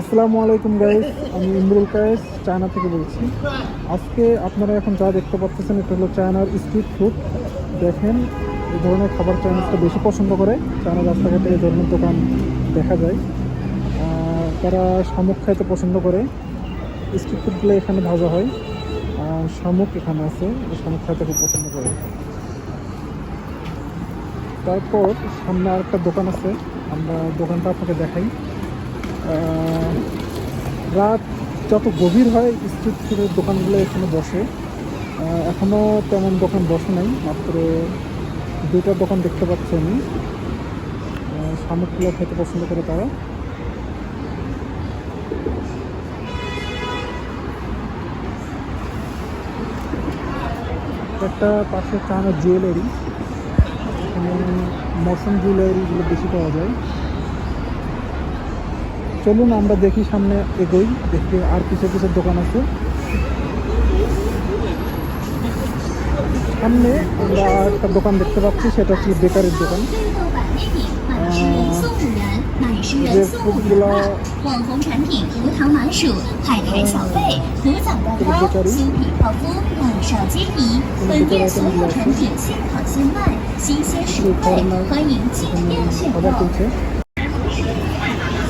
আসসালামু আলাইকুম গাইস আমি ইমরুল কায়েস, চায়না থেকে বলছি। আজকে আপনারা এখন যা দেখতে পাচ্ছেন, এটা হলো চায়নার স্ট্রিট ফুড দেখেন, এই ধরনের খাবার চাইনিজটা বেশি পছন্দ করে। চায়না রাস্তাঘাটে এই ধরনের দোকান দেখা যায়। তারা শামুক খাইতে পছন্দ করে। স্ট্রিট ফুডগুলো এখানে ভাজা হয়। আর শামুক এখানে আছে শামুক খাইতে খুব পছন্দ করে। তারপর সামনে আরেকটা দোকান আছে। আমরা দোকানটা আপনাকে দেখাই। রাত যত গভীর হয় স্ট্রিট ফুডের দোকানগুলো এখানে বসে। আহ, এখনও তেমন দোকান বসে নাই মাত্র দুইটা দোকান দেখতে পাচ্ছি আমি। শামুকগুলো খেতে পছন্দ করে তারা। একটা পাশে চায়না জুয়েলারি এখানে মশন জুয়েলারিগুলো বেশি পাওয়া যায়। চলুন আমরা দেখি সামনে এগোই দেখি আর কিছু কিছু দোকান আছে সামনে আমরা একটা দোকান দেখতে পাচ্ছি সেটা হচ্ছে বেকারির দোকান যে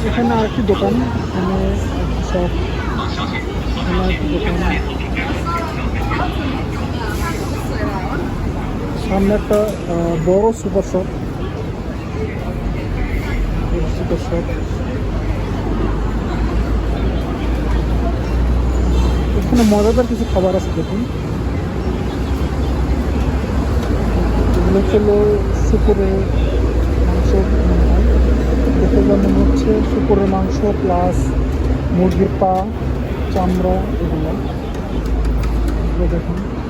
এখানে আর আরেকটি দোকান, এখানে সব এখানে আরেকটি দোকান। সামনে একটা বড় সুপার শপ। Super shop. এখানে মজাদার কিছু খাবার আছে, দেখুন। এগুলো হলো শুকুরের মাংস মনে হয় দেখে যা মনে হচ্ছে শুকুরের মাংস প্লাস মুরগির পা, চামড়া, এগুলো। দেখুন।